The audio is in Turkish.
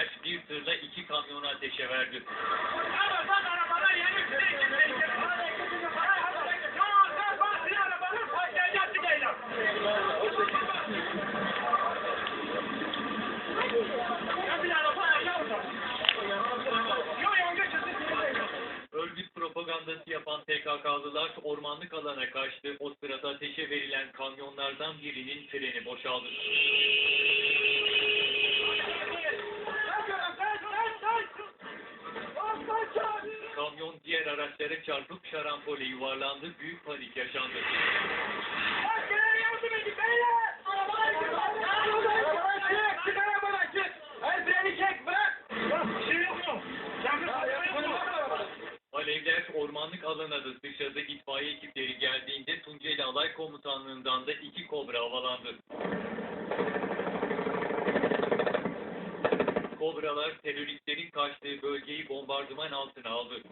Alevler bir tırla iki kamyonu ateşe verdi. Örgüt propagandası yapan PKK'lılar ormanlık alana kaçtı. O sırada ateşe verilen kamyonlardan birinin freni boşaldı. Kamyon diğer araçlara çarpıp şarampole yuvarlandı. Büyük panik yaşandı. Alevler ormanlık alana da sıçradı. İtfaiye ekipleri geldiğinde Tunceli Alay Komutanlığı'ndan da iki kobra havalandı. Kobralar teröristlerin kaçtığı bölgeyi bombardıman altına aldı.